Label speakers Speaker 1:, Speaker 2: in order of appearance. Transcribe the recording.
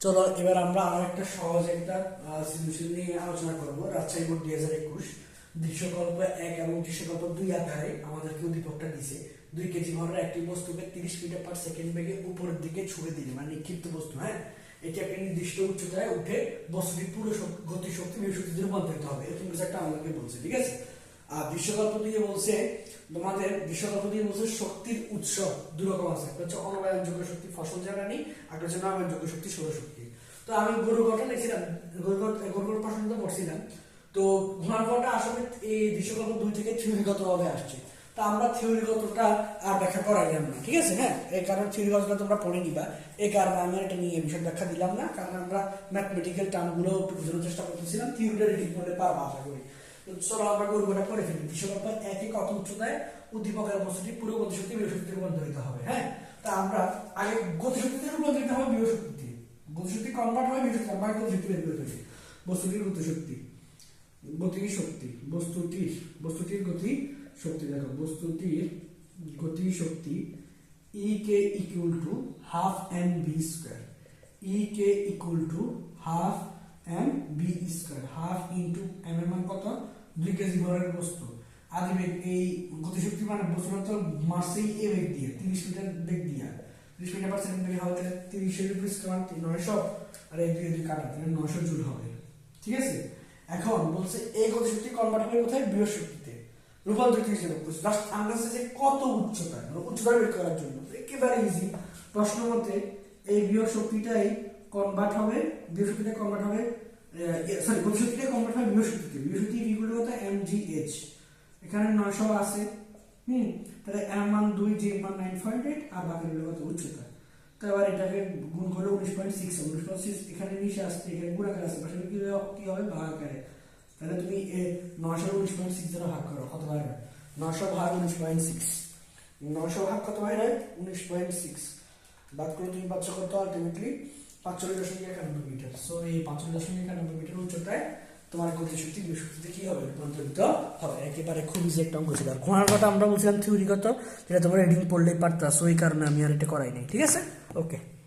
Speaker 1: চলো, এবার আমরা আরও একটা সহজ একটা সলিউশন নিয়ে আলোচনা করব। রাজশাহী বোর্ড দুই হাজার একুশ। দৃশ্যকল্প এক এবং দৃশ্যকল্প দুই আধারে আমাদেরকে উদ্দীপকটা দিছে। দুই কেজি ভরের একটি বস্তুকে তিরিশ মিটার পার সেকেন্ড বেগে উপরের দিকে ছুড়ে দিলে মানে নিক্ষিপ্ত বস্তু হ্যাঁ? এটি একটা নির্দিষ্ট উচ্চতায় উঠে বস্তুটি পুরো শক- গতি শক্তি বিশক্তিতে রূপান্তরিত হবে। এরকম কিছু একটা আমাদেরকে বলছে, ঠিক আছে? আর বিশ্বকল্প দিয়ে বলছে, তোমাদের বিশ্বকল্প দিয়ে বলছে শক্তির উৎস দু রকম আছে। একটা হচ্ছে অনবায়নযোগ্য শক্তি, ফসল জ্বালানি আর একটা হচ্ছে নবায়নযোগ্য শক্তি। সৌরশক্তি তো আমি গরু ঘটা লিখছিলাম গরু গরুর তো পড়ছিলাম তো ঘোড়ার আসলে এই বিশ্বকল্প দুই থেকে থিওরিগত ভাবে আসছে। তা আমরা থিওরিগতটা আর ব্যাখ্যা করাইলাম না, ঠিক আছে? হ্যাঁ এই কারণে থিওরিগতটা তোমরা পড়ে নিবা। এই কারণে আমি এটা নিয়ে বিষয় ব্যাখ্যা দিলাম না, কারণ আমরা ম্যাথমেটিক্যাল টার্মগুলো একটু বোঝানোর চেষ্টা করতেছিলাম, থিওরিটা রিডিং করলে পারব, আশা করি। চলো আমরা গরুটা করে ফেলি বিশ্বকল্প একই কত উচ্চতায় উদ্দীপকের বস্তুটি পুরো গতিশক্তি বিশ্বশক্তি রূপান্তরিত হবে হ্যাঁ? তা আমরা আগে গতিশক্তিতে রূপান্তরিত হবে বিশ্বশক্তিতে গতিশক্তি কনভার্ট হয় বিশ্বশক্তি আমরা গতিশক্তি বের বস্তুটির গতিশক্তি গতি শক্তি, বস্তুটির বস্তুটির গতি শক্তি, দেখো, বস্তুটির গতি শক্তি E K equal to half M V square E K equal to half M V square half into M কত দুই কেজি ভরের বস্তু। আদি বেগ এই গতিশক্তি মানে বস্তুটা তো মাসেই এ বেগ দিয়ে, তিরিশ মিটার বেগ দিয়া। তিরিশ মিটার পার সেকেন্ড বেগে হবে তাহলে তিরিশের উপর নয়শো আর এই দুই কাটা, তাহলে নয়শো জুল হবে। ঠিক আছে? এখন বলছে এই গতিশক্তি কনভার্ট হবে কোথায়? বৃহৎ শক্তিতে। রূপান্তরিত হিসেবে জাস্ট আন্দাজ যে কত উচ্চতা মানে উচ্চতা বের করার জন্য। একেবারে ইজি প্রশ্ন মতে এই বৃহৎ শক্তিটাই কনভার্ট হবে, বৃহৎ শক্তিটা কনভার্ট হবে সরি হবে বৃহৎ শক্তিতে বৃহৎ শক্তি ইকুয়াল কত এম জি এইচ এখানে নয়শো আছে। হুম, তাহলে এম মান দুই জি মান নাইন পয়েন্ট এইট আর বাকি হলো কত? উচ্চতা। তো এটাকে গুণ করলে উনিশ পয়েন্ট সিক্স উনিশ পয়েন্ট সিক্স এখানে নিচে আসছে, এখানে গুণাকার আছে পাশে কি হবে? ভাগাকারে। তাহলে তুমি নশো উনিশ পয়েন্ট সিক্স দ্বারা ভাগ করো, কত হয়? নশো ভাগ উনিশ পয়েন্ট সিক্স নশো ভাগ কত হয়? উনিশ পয়েন্ট সিক্স বাদ করে তুমি পাচ্ছ কত আলটিমেটলি পাঁচচল্লিশ সো এই তোমার কি হবে? হবে। একেবারে খুব কথা আমরা বলছিলাম থিওরিগত যেটা তোমরা রিডিং পড়লেই পারতা। সো এই কারণে আমি আর এটা করাই নাই। ঠিক আছে? ওকে